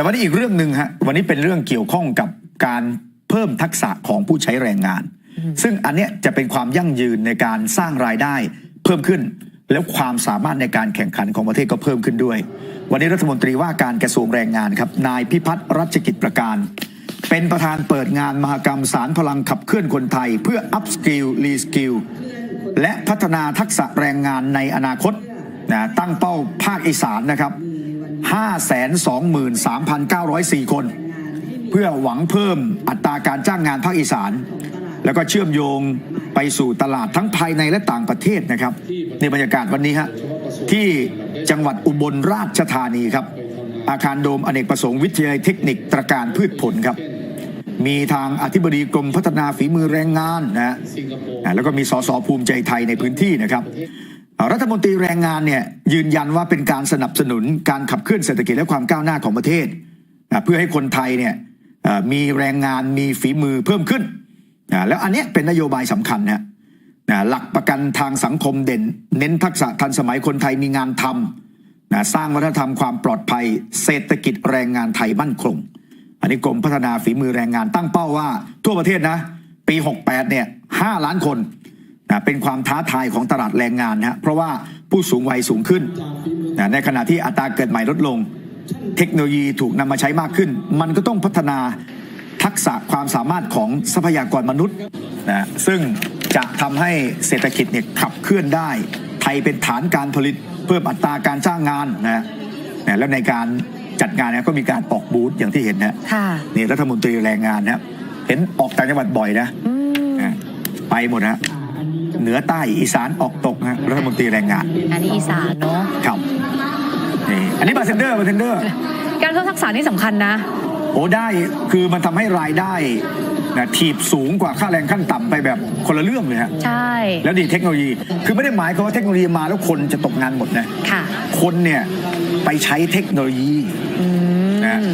แต่วันนี้อีกเรื่องหนึ่งฮะวันนี้เป็นเรื่องเกี่ยวข้องกับการเพิ่มทักษะของผู้ใช้แรงงาน ซึ่งอันเนี้ยจะเป็นความยั่งยืนในการสร้างรายได้เพิ่มขึ้น แล้วความสามารถในการแข่งขันของประเทศก็เพิ่มขึ้นด้วย วันนี้รัฐมนตรีว่าการกระทรวงแรงงานครับนายพิพัฒน์รัชกิจประการ เป็นประธานเปิดงานมหกรรมสารพลังขับเคลื่อนคนไทย เพื่อ up skill re skill และพัฒนาทักษะแรงงานในอนาคตนะตั้งเป้าภาคอีสานนะครับ 523,904 คน เพื่อหวังเพิ่มอัตราการจ้างงานภาคอีสาน แล้วก็เชื่อมโยงไปสู่ตลาดทั้งภายในและต่างประเทศนะครับ ในบรรยากาศวันนี้ฮะที่จังหวัดอุบลราชธานีครับ อาคารโดมอเนกประสงค์วิทยาลัยเทคนิคตรการพืชผลครับ มีทางอธิบดีกรมพัฒนาฝีมือแรงงานนะฮะแล้วก็มีสสภูมิใจไทยในพื้นที่นะครับ รัฐมนตรีแรงงานเนี่ยยืนยันว่าเป็นการสนับสนุนการขับเคลื่อนเศรษฐกิจและความก้าวหน้าของประเทศ เพื่อให้คนไทยเนี่ยมีแรงงานมีฝีมือเพิ่มขึ้น แล้วอันนี้เป็นนโยบายสำคัญนะนะหลักประกันทางสังคมเด่น เน้นทักษะทันสมัยคนไทยมีงานทำนะสร้างวัฒนธรรมความปลอดภัย เศรษฐกิจแรงงานไทยมั่นคง อันนี้กรมพัฒนาฝีมือแรงงานตั้งเป้าว่า ทั่วประเทศนะ ปี 68เนี่ย5ล้านคน นะเป็นความท้าทายของตลาดแรงงานนะฮะเพราะว่าผู้สูงวัยสูงขึ้นนะในขณะที่อัตราเกิดใหม่ลดลง เทคโนโลยีถูกนำมาใช้มากขึ้น มันก็ต้องพัฒนาทักษะความสามารถของทรัพยากรมนุษย์นะซึ่งจะทำให้เศรษฐกิจเนี่ยขับเคลื่อนได้ ไทยเป็นฐานการผลิตเพิ่มอัตราการจ้างงานนะนะแล้วในการจัดงานเนี่ยก็มีการออกบูธอย่างที่เห็นนะค่ะนี่รัฐมนตรีแรงงานนะครับเห็นออกต่างจังหวัดบ่อยนะอืมนะไปหมดนะ เหนือใต้อีสานออกตกนะรัฐมนตรีแรงงาน อันนี้อีสานเนาะครับนี่อันนี้บาร์เทนเดอร์บาร์เทนเดอร์ การเพิ่มทักษะนี่สำคัญนะ โอ้ได้คือมันทำให้รายได้นะถีบสูงกว่าค่าแรงขั้นต่ำไปแบบคนละเรื่องเลยฮะใช่ แล้วดีเทคโนโลยี คือไม่ได้หมายความว่าเทคโนโลยีมาแล้วคนจะตกงานหมดนะ ค่ะ คนเนี่ยไปใช้เทคโนโลยี อืนะม